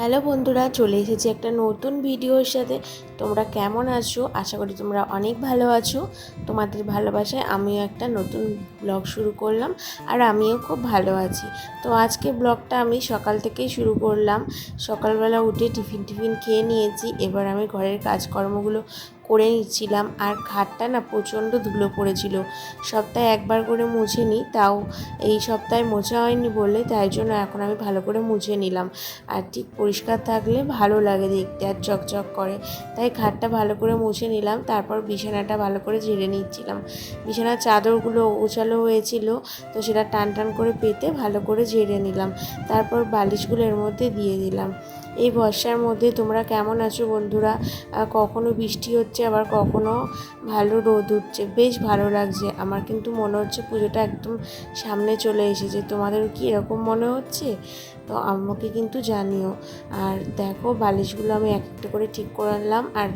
Hello বন্ধুরা, চলে এসেছি একটা নতুন ভিডিওর সাথে। তোমরা কেমন আছো? আশা করি তোমরা অনেক ভালো আছো। তোমাদের ভালোবাসায় আমিও একটা নতুন ব্লগ শুরু করলাম আর আমিও খুব ভালো আছি। তো আজকে ব্লগটা আমি সকাল থেকেই শুরু করলাম। সকালবেলা উঠে টিফিন টিফিন খেয়ে নিয়েছি। এবার আমি ঘরের কাজকর্মগুলো করে নিচ্ছিলাম আর খাটটা না প্রচণ্ড ধুলো পড়েছিল। সপ্তাহে একবার করে মুছে নিই তাও এই সপ্তাহে মোছা হয়নি বলে তাই জন্য এখন আমি ভালো করে মুছে নিলাম। আর ঠিক পরিষ্কার থাকলে ভালো লাগে দেখতে আর চকচক করে। তাই খাটটা ভালো করে মুছে নিলাম, তারপর বিছানাটা ভালো করে ঝেড়ে নিচ্ছিলাম। বিছানার চাদরগুলো উচালো হয়েছিল, তো সেটা টান টান করে পেতে ভালো করে ঝেড়ে নিলাম। তারপর বালিশগুলো এর মধ্যে দিয়ে দিলাম। এই বর্ষার মধ্যে তোমরা কেমন আছো বন্ধুরা? কখনো বৃষ্টি হচ্ছে, আবার কখনো ভালো রোদ উঠছে। বেশ ভালো লাগছে। আমার কিন্তু মনে হচ্ছে পুজোটা একদম সামনে চলে এসেছে। তোমাদের কি এরকম মনে হচ্ছে? তো আমাকে কিন্তু জানিও। আর দেখো, বালিশগুলো আমি এক একটা করে ঠিক করে আনলাম আর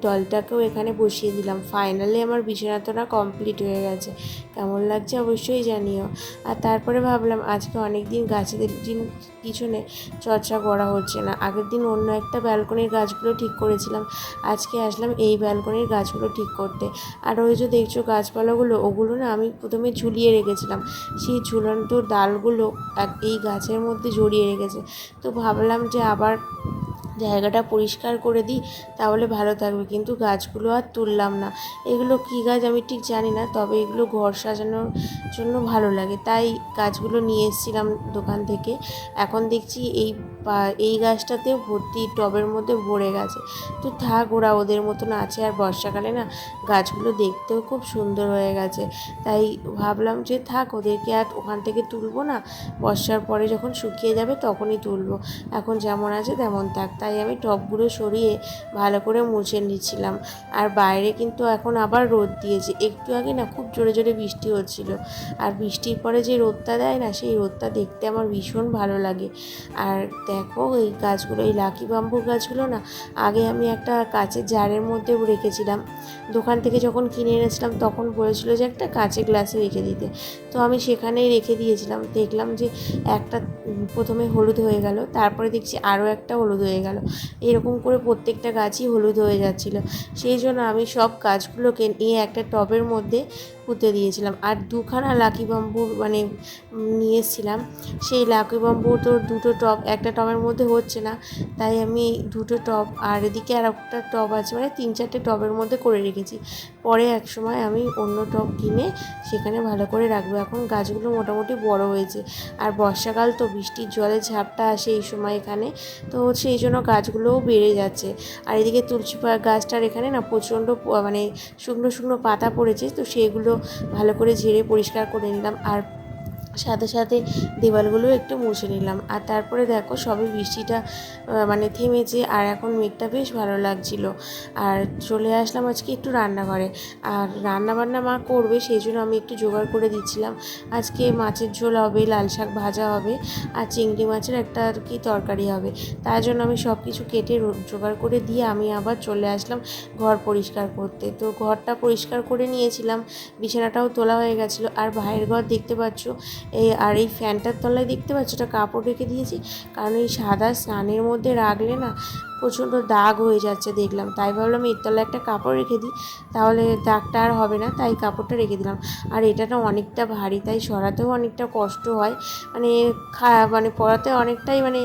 ডলটাকেও এখানে বসিয়ে দিলাম। ফাইনালি আমার বিছানাতটা কমপ্লিট হয়ে গেছে। কেমন লাগছে অবশ্যই জানিও। আর তারপরে ভাবলাম, আজকে অনেক দিন গাছেদের দিন পিছনে চর্চা করা হচ্ছে না। আগের দিন অন্য একটা ব্যালকনির গাছগুলো ঠিক করেছিলাম। আজকে আসলাম এই ব্যালকনির গাছগুলো ঠিক করতে। আর ওই যে দেখছ গাছপালাগুলো, ওগুলো না আমি প্রথমে ঝুলিয়ে রেখেছিলাম। সেই ঝুলন্ত ডালগুলো এই গাছের মধ্যে জড়িয়ে রেখেছে তো ভাবলাম যে আবার জায়গাটা পরিষ্কার করে দিই, তাহলে ভালো থাকবে। কিন্তু গাছগুলো আর তুললাম না। এগুলো কী গাছ আমি ঠিক জানি না, তবে এগুলো ঘর সাজানোর জন্য ভালো লাগে। তাই গাছগুলো নিয়ে এসেছিলাম দোকান থেকে। এখন দেখছি এই এই গাছটাতেও ভর্তি টবের মধ্যে ভরে গেছে। তো থাক, ওরা ওদের মতন আছে আর বর্ষাকালে না, গাছগুলো দেখতেও খুব সুন্দর হয়ে গেছে। তাই ভাবলাম যে থাক, ওদেরকে আর ওখান থেকে তুলবো না। বর্ষার পরে যখন শুকিয়ে যাবে তখনই তুলবো। এখন যেমন আছে তেমন থাক। তাই আমি টবগুলো সরিয়ে ভালো করে মুছে নিচ্ছিলাম। আর বাইরে কিন্তু এখন আবার রোদ দিয়েছে। একটু আগে না খুব জোরে জোরে বৃষ্টি হচ্ছিল। আর বৃষ্টির পরে যে রোদটা দেয় না, সেই রোদটা দেখতে আমার ভীষণ ভালো লাগে। আর দেখো এই গাছগুলো, এই লাকি বাম্বু গাছগুলো না, আগে আমি একটা কাঁচের জারের মধ্যে রেখেছিলাম। দোকান থেকে যখন কিনে এনেছিলাম, তখন বলেছিল যে একটা কাঁচের গ্লাসে রেখে দিতে। তো আমি সেখানেই রেখে দিয়েছিলাম। দেখলাম যে একটা প্রথমে হলুদ হয়ে গেল, তারপরে দেখছি আরও একটা হলুদ হয়ে গেল। এরকম করে প্রত্যেকটা গাছই হলুদ হয়ে যাচ্ছিল। সেই জন্য আমি সব গাছগুলোকে নিয়ে একটা টবের মধ্যে পুঁতে দিয়েছিলাম। আর দুখানা লাকি বাম্বুর মানে নিয়ে এসেছিলাম। সেই লাকি বাম্বু তো দুটো টব একটা টবের মধ্যে হচ্ছে না। তাই আমি দুটো টব আর এদিকে আর একটা টব আছে মানে তিন চারটে টবের মধ্যে করে রেখেছি। পরে এক সময় আমি অন্য টব কিনে সেখানে ভালো করে রাখব। এখন গাছগুলো মোটামুটি বড় হয়েছে। আর বর্ষাকাল তো, বৃষ্টির জলে ঝাপটা আসে এই সময় এখানে। তো সেই জন্য গাছগুলোও বেড়ে যাচ্ছে। আর এদিকে তুলসী গাছটার এখানে না প্রচণ্ড মানে শুকনো শুকনো পাতা পড়েছে। তো সেগুলো ভালো করে ঝেড়ে পরিষ্কার করে নিলাম আর সাথে সাথে দেওয়ালগুলো একটু মুছে নিলাম। আর তারপরে দেখো সবে বৃষ্টিটা মানে থেমেছে আর এখন মেঘটা বেশ ভালো লাগছিল। আর চলে আসলাম আজকে একটু রান্নাঘরে। আর রান্না বান্না মা করবে সেই জন্য আমি একটু জোগাড় করে দিচ্ছিলাম। আজকে মাছের ঝোল হবে, লাল শাক ভাজা হবে আর চিংড়ি মাছের একটা আর কি তরকারি হবে। তার জন্য আমি সব কিছু কেটে জোগাড় করে দিয়ে আমি আবার চলে আসলাম ঘর পরিষ্কার করতে। তো ঘরটা পরিষ্কার করে নিয়েছিলাম। বিছানাটাও তোলা হয়ে গেছিল। আর ভাইয়ের ঘর দেখতে পাচ্ছ এই আর এই ফ্যানটার তলায় দেখতে পাচ্ছ, এটা কাপড় রেখে দিয়েছি। কারণ এই সাদা স্নানের মধ্যে রাখলে না প্রচণ্ড দাগ হয়ে যাচ্ছে দেখলাম। তাই ভাবলাম, এর তলায় একটা কাপড় রেখে দিই, তাহলে দাগটা আর হবে না। তাই কাপড়টা রেখে দিলাম। আর এটা না অনেকটা ভারী, তাই সরাতেও অনেকটা কষ্ট হয়। মানে খা মানে পরাতে অনেকটাই মানে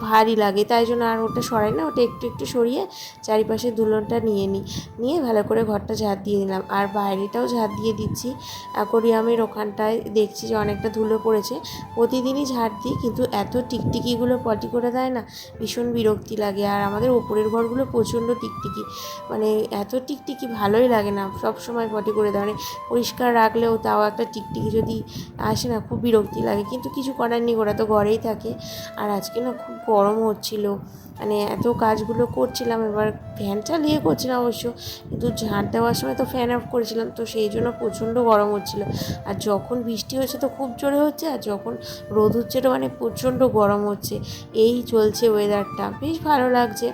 ভারী লাগে। তাই জন্য আর ওটা সরাই না, ওটা একটু একটু সরিয়ে চারিপাশে দুলনটা নিয়ে নিই। নিয়ে ভালো করে ঘরটা ঝাঁট দিয়ে দিলাম। আর বাইরেটাও ঝাঁট দিয়ে দিচ্ছি। অ্যাকোরিয়ামের ওখানটায় দেখছি যে অনেকটা ধুলো পড়েছে। প্রতিদিনই ঝাড় দিই, কিন্তু এত টিকটিকিগুলো পটি করে দেয় না, ভীষণ বিরক্তি লাগে। আর আমাদের ওপরের ঘরগুলো প্রচণ্ড টিকটিকি। মানে এত টিকটিকি ভালোই লাগে না, সব সময় পটি করে দেয়। মানে পরিষ্কার রাখলেও তাও একটা টিকটিকি যদি আসে না, খুব বিরক্তি লাগে। কিন্তু কিছু করার নেই, ওরা তো ঘরেই থাকে। আর আজকে না খুব গরম হচ্ছিল। মানে এত কাজগুলো করছিলাম, এবার ফ্যান চালিয়ে করছিলাম অবশ্য। কিন্তু ঝাঁট দেওয়ার সময় তো ফ্যান অফ করেছিলাম, তো সেই জন্য প্রচণ্ড গরম হচ্ছিল। আর যখন বৃষ্টি হচ্ছে তো খুব জোরে হচ্ছে, আর যখন রোদ হচ্ছে তো মানে প্রচণ্ড গরম হচ্ছে। এই চলছে ওয়েদারটা বেশ ভালো ভালো লাগছে।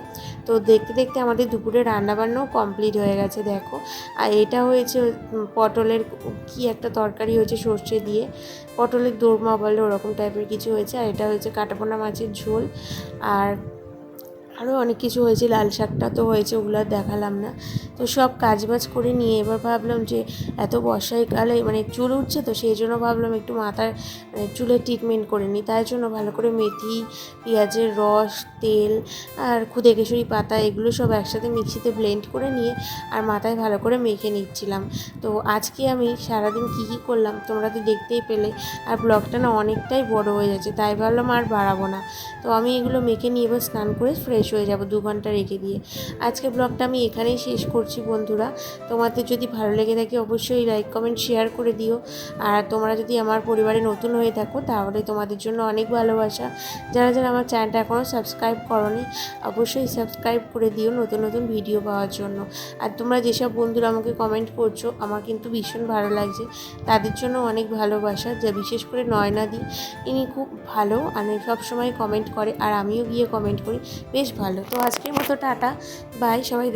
তো দেখতে দেখতে আমাদের দুপুরে রান্নাবান্নাও কমপ্লিট হয়ে গেছে, দেখো। আর এটা হয়েছে পটলের কি একটা তরকারি হয়েছে সর্ষে দিয়ে। পটলের দোরমা বলে ওরকম টাইপের কিছু হয়েছে। আর এটা হয়েছে কাটাপোনা মাছের ঝোল। আর আরও অনেক কিছু হয়েছে, লাল শাকটা তো হয়েছে, ওগুলো আর দেখালাম না। তো সব কাজবাজ করে নিয়ে এবার ভাবলাম যে এত বর্ষায় কালে মানে চুল উঠছে তো সেই জন্য ভাবলাম একটু মাথার মানে চুলের ট্রিটমেন্ট করে নিই। তাই জন্য ভালো করে মেথি, পেঁয়াজের রস, তেল আর খুদে কেশরি পাতা এগুলো সব একসাথে মিক্সিতে ব্লেন্ড করে নিয়ে আর মাথায় ভালো করে মেখে নিচ্ছিলাম। তো আজকে আমি সারাদিন কী কী করলাম তোমরা তো দেখতেই পেলে। আর ব্লগটা না অনেকটাই বড় হয়ে যাচ্ছে, তাই ভাবলাম আর বাড়াবো না। তো আমি এগুলো মেখে নিয়ে এবার স্নান করে ফ্রেশ হয়ে যাব দু ঘণ্টা রেখে দিয়ে। আজকে ব্লগটা আমি এখানেই শেষ করছি বন্ধুরা। তোমাদের যদি ভালো লেগে থাকে অবশ্যই লাইক কমেন্ট শেয়ার করে দিও। আর তোমরা যদি আমার পরিবারে নতুন হয়ে থাকো, তাহলে তোমাদের জন্য অনেক ভালোবাসা। যারা যারা আমার চ্যানেলটা এখনও সাবস্ক্রাইব করনি, অবশ্যই সাবস্ক্রাইব করে দিও নতুন নতুন ভিডিও পাওয়ার জন্য। আর তোমরা যেসব বন্ধুরা আমাকে কমেন্ট করছ, আমার কিন্তু ভীষণ ভালো লাগছে। তাদের জন্য অনেক ভালোবাসা, যা বিশেষ করে নয়নাদি। ইনি খুব ভালো মানে সবসময় কমেন্ট করে, আর আমিও গিয়ে কমেন্ট করি। বেশ ভালো। তো আজকের মতো টাটা বাই সবাই